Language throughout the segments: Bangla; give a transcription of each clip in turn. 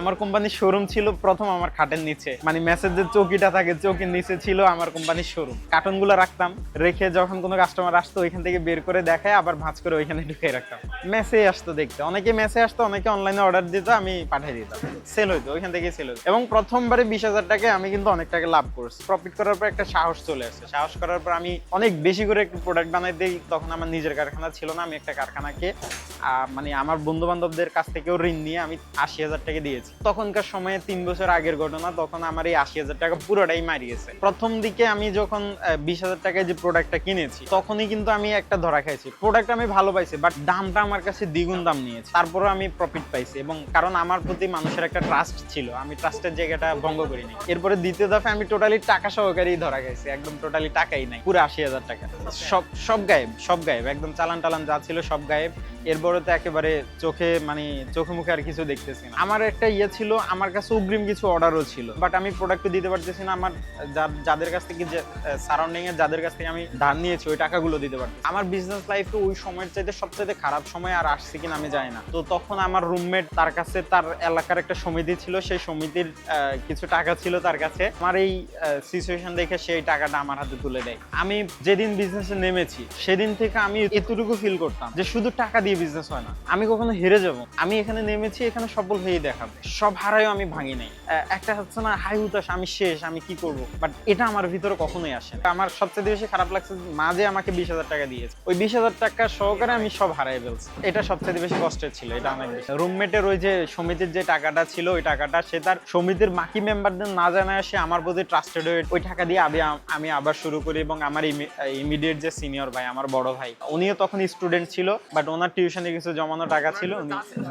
আমার কোম্পানির শোরুম ছিল প্রথম আমার খাটের নিচে। মানে মেসেজের চৌকিটা থাকে, চৌকির নিচে ছিল আমার কোম্পানির শোরুম কার্টুনগুলো রাখতাম, রেখে যখন কোনো কাস্টমার আসতো, ওইখান থেকে বের করে দেখায়, আবার ভাঁজ করে ওইখানে ঢুকে রাখতাম। মেসে আসতো দেখতে। অনেকে মেসে আসতো, অনেকে অনলাইনে অর্ডার দিত, আমি পাঠিয়ে দিতাম। সেল হইতো, ওইখান থেকে সেল হইতো। এবং প্রথমবারে বিশ হাজার টাকায় আমি কিন্তু অনেক টাকা লাভ করছি। প্রফিট করার পর একটা সাহস চলে আসছে। সাহস করার পর আমি অনেক বেশি করে একটু প্রোডাক্ট বানাই দিই। তখন আমার নিজের কারখানা ছিল না, আমি একটা কারখানাকে মানে আমার বন্ধু বান্ধবদের কাছ থেকেও ঋণ নিয়ে আমি আশি হাজার টাকা দিয়েছি। তখনকার সময়ে তিন বছর আগের ঘটনা, তখন আমার এই আশি হাজার টাকা পুরোটাই মারিয়েছে। প্রথম দিকে আমি যখন বিশ হাজার টাকায় যে প্রোডাক্টটা কিনেছি, তখনই কিন্তু আমি একটা ধরা খাইছি। প্রোডাক্ট আমি ভালো পাইছি বাট দামটা আমার কাছে দ্বিগুণ দাম নিয়েছে। তারপরে আমি প্রফিট পাইছি এবং কারণ আমার প্রতি মানুষের একটা ট্রাস্ট ছিল, আমি ট্রাস্টের জায়গাটা ভঙ্গ করিনি এরপরে দ্বিতীয় দফা আমি টোটালি টাকা সহকারেই ধরা খাইছি, একদম টোটালি টাকাই নাই, পুরো আশি হাজার টাকা। সব সব গায়েব সব গায়েব, একদম চালান টালান যা ছিল সব গায়েব। এরপরে তো একেবারে চোখে মানে চোখে মুখে আর কিছু দেখতেছি না। আমার একটা ইয়ে ছিল, আমার কাছে অগ্রিম কিছু অর্ডারও ছিল। বাট আমি প্রোডাক্ট দিতে পারতেছি না, আমার যাদের কাছ থেকে যে সারাউন্ডিং এ যাদের কাছ থেকে আমি ধার নিয়েছি, ওই টাকাগুলো দিতে পারছি আমার বিজনেস লাইফে ওই সময়ের চাইতে সবচেয়ে খারাপ সময় আর আসছে কিনা আমি জানি না। তো তখন আমার রুমমেট তার কাছে, তার এলাকার একটা সমিতি ছিল, সেই সমিতির কিছু টাকা ছিল তার কাছে। আমার এই সিচুয়েশন দেখে সেই টাকাটা আমার হাতে তুলে দেয়। আমি যেদিন বিজনেসে নেমেছি, সেদিন থেকে আমি এতটুকু ফিল করতাম যে শুধু টাকা দিয়ে বিজনেস হয় না। আমি কখনো হেরে যাব। আমি এখানে নেমেছি, এখানে সফল হয়ে দেখাবে। সব আমি ভাঙি নাই। একটা হচ্ছে না, হাই হুতাশ, আমি শেষ, আমি কি করব? বাট এটা আমার ভিতরে কখনোই আসে না। আমার সবচেয়ে বেশি খারাপ লাগছে মাঝে আমাকে বিশ হাজার টাকা দিয়েছে। ওই বিশ হাজার টাকা সহকারে আমি সব হারাই ফেলছি। এটা সবচেয়ে বেশি কষ্টের ছিল, এটা রুমমেটের ওই যে সমিতির যে টাকাটা ছিল, ওই টাকাটা সে তার সমিতির বাকি মেম্বারদের না জানায় সে আমার প্রতি ট্রাস্টেড হয়ে ওই টাকা দিয়ে আমি আমি আবার শুরু করি এবং আমার ইমিডিয়েট যে সিনিয়র ভাই, আমার বড় ভাই, উনিও তখন স্টুডেন্ট ছিল বাট ওনার টিউশনে কিছু জমানো টাকা ছিল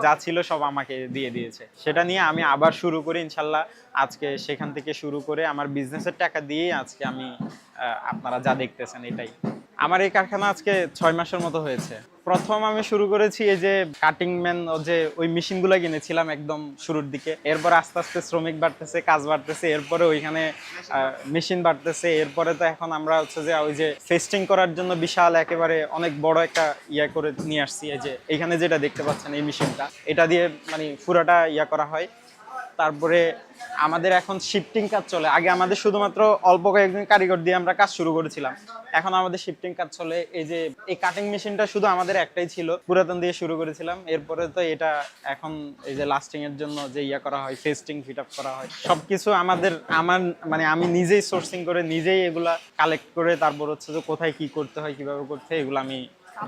যা ছিল সব আমাকে দিয়ে দিয়েছে। সেটা নিয়ে আমি আবার শুরু করি, ইনশাল্লাহ আজকে সেখান থেকে শুরু করে আমার বিজনেসের টাকা দিয়েই আজকে আমি আপনারা যা দেখতেছেন এটাই। আমার এই কারখানা আজকে ছয় মাসের মতো হয়েছে। প্রথম আমি শুরু করেছি এই যে কাটিং ম্যান যে ওই মেশিনগুলো কিনেছিলাম একদম শুরুর দিকে। এরপর আস্তে আস্তে শ্রমিক বাড়তেছে, কাজ বাড়তেছে, এরপরে ওইখানে মেশিন বাড়তেছে, এরপরে তো এখন আমরা হচ্ছে যে ওই যে ফেস্টিং করার জন্য বিশাল একেবারে অনেক বড় একটা ইয়া করে নিয়ে আসছি। এই যে এখানে যেটা দেখতে পাচ্ছেন এই মেশিনটা এটা দিয়ে মানে পুরাটা ইয়া করা হয়। তারপরে আমাদের এখন শিফটিং কাজ চলে। আগে আমাদের শুধুমাত্র অল্প কয়েকজন কারিগর দিয়ে আমরা কাজ শুরু করেছিলাম। এখন আমাদের শিফটিং কাজ চলে। এই যে, এই কাটিং মেশিনটা শুধু আমাদের একটাই ছিল। পুরাতন দিয়ে শুরু করেছিলাম। এরপরে তো এটা এখন এই যে লাস্টিং এর জন্য যে ইয়া করা হয় ফেস্টিং ফিট আপ করা হয়, সবকিছু আমাদের, আমার মানে আমি নিজেই সোর্সিং করে নিজেই এগুলা কালেক্ট করে তারপর হচ্ছে যে কোথায় কি করতে হয়, কীভাবে করতে হয়, এগুলো আমি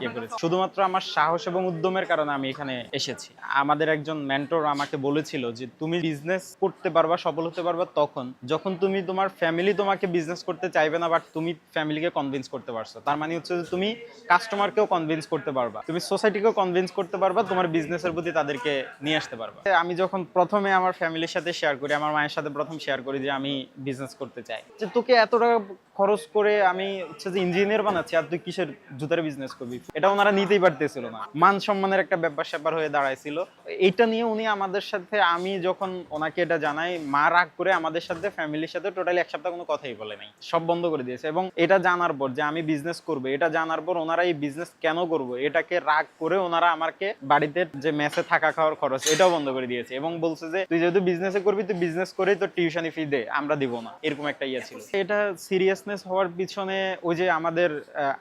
ইয়ে করেছি। শুধুমাত্র আমার সাহস এবং উদ্যমের কারণে আমি এখানে এসেছি। আমাদের একজন মেন্টর আমাকে বলেছিল যে তুমি বিজনেস করতে পারবা সফল হতে পারবা তখন। যখন তুমি তোমার ফ্যামিলি তোমাকে বিজনেস করতে চাইবে না বাট তুমি ফ্যামিলিকে কনভিন্স করতে পারছ। তার মানে হচ্ছে যে তুমি কাস্টমারকেও কনভিন্স করতে পারবা। তুমি সোসাইটিকেও কনভিন্স করতে পারবা তোমার বিজনেসের প্রতি তাদেরকে নিয়ে আসতে পারবা। আমি যখন প্রথমে আমার ফ্যামিলির সাথে শেয়ার করি আমার মায়ের সাথে প্রথম শেয়ার করি যে আমি বিজনেস করতে চাই। যে তোকে এত টাকা খরচ করে আমি হচ্ছে যে ইঞ্জিনিয়ার বানাচ্ছি আর তুই কিসের জুতার বিজনেস করবি? এটা ওনারা নিতেই পারতেছিল না। মান সম্মানের একটা ব্যাপার স্যাপার হয়ে দাঁড়াইছিল। এইটা নিয়ে উনি আমাদের সাথে, আমি যখন ওনাকে এটা জানাই, মা রাগ করে আমাদের সাথে, ফ্যামিলির সাথে টোটালি এক সপ্তাহ কোনো কথাই বলে নাই। সব বন্ধ করে দিয়েছে। এবং এটা জানার পর যে আমি বিজনেস করব, এটা জানার পর ওনারা এই বিজনেস কেন করব, এটাকে রাগ করে ওনারা আমাকে বাড়িতে যে মেসে থাকা খাওয়ার খরচ, এটাও বন্ধ করে দিয়েছে। এবং বলছে যে, তুই যেহেতু বিজনেসে করবি, তুই বিজনেস করেই তো টিউশনি ফি দে, আমরা দিব না। এরকম একটা ইয়ে ছিল। এটা সিরিয়াসনেস হওয়ার পিছনে ওই যে আমাদের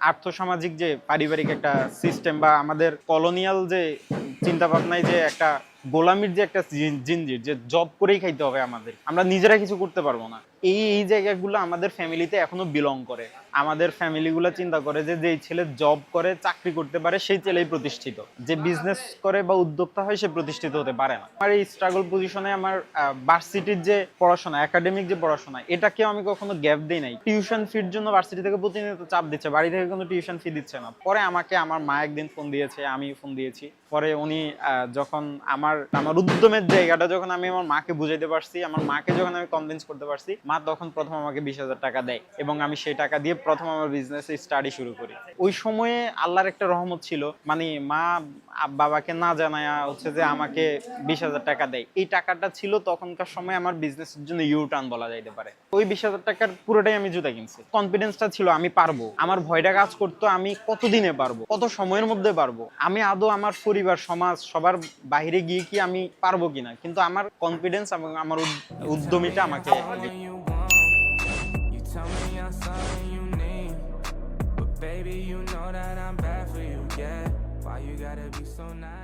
আর্থসামাজিক যে পারিবারিক একটা সিস্টেম বা আমাদের কলোনিয়াল যে চিন্তা ভাবনায় যে একটা গোলামির যে একটা জিন- জিনজির যে জব করেই খাইতে হবে আমাদের। আমরা নিজেরা কিছু করতে পারব না। এই এই জায়গাগুলো আমাদের ফ্যামিলিতে এখনও বিলং করে। আমাদের ফ্যামিলিগুলো চিন্তা করে যে যেই ছেলে জব করে, চাকরি করতে পারে, সেই ছেলেই প্রতিষ্ঠিত। যে বিজনেস করে বা উদ্যোক্তা হয়, সে প্রতিষ্ঠিত হতে পারে না। আমার এই স্ট্রাগল পজিশনে আমার ভার্সিটির যে পড়াশোনা একাডেমিক যে পড়াশোনা, এটাকেও আমি কখনো গ্যাপ দিই নাই। টিউশন ফির জন্য ভার্সিটি থেকে প্রতিনিয়ত চাপ দিচ্ছে, বাড়ি থেকে কোনো টিউশন ফি দিচ্ছে না। পরে আমাকে আমার মা একদিন ফোন দিয়েছে, আমি ফোন দিয়েছি। পরে উনি যখন আমার আমার আমার উদ্যমের জায়গাটা যখন আমি আমার মাকে বুঝাইতে পারছি, আমার মাকে যখন আমি কনভিন্স করতে পারছি, মা তখন প্রথম আমাকে বিশ হাজার টাকা দেয় এবং আমি সেই টাকা দিয়ে প্রথম আমার বিজনেস স্টাডি শুরু করি। ওই সময়ে আল্লাহর একটা রহমত ছিল মানে মা বাবাকে না জানায়া হচ্ছে যে আমাকে বিশ হাজার টাকা দেয়। এই টাকাটা ছিল তখনকার সময় আমার বিজনেসের জন্য ইউ টার্ন বলা যাইতে পারে। ওই বিশ হাজার টাকার পুরোটাই আমি জুতা কিনছি। কনফিডেন্সটা ছিল আমি পারব। আমার ভয়টা কাজ করতো আমি কতদিনে পারব? কত সময়ের মধ্যে পারব? আমি আদৌ আমার পরিবার সমাজ সবার বাইরে গিয়ে কি আমি পারব কিনা? কিন্তু আমার কনফিডেন্স এবং আমার উদ- উদ্যমিতা আমাকে baby, you know that I'm bad for you, yeah. Gotta be so nice?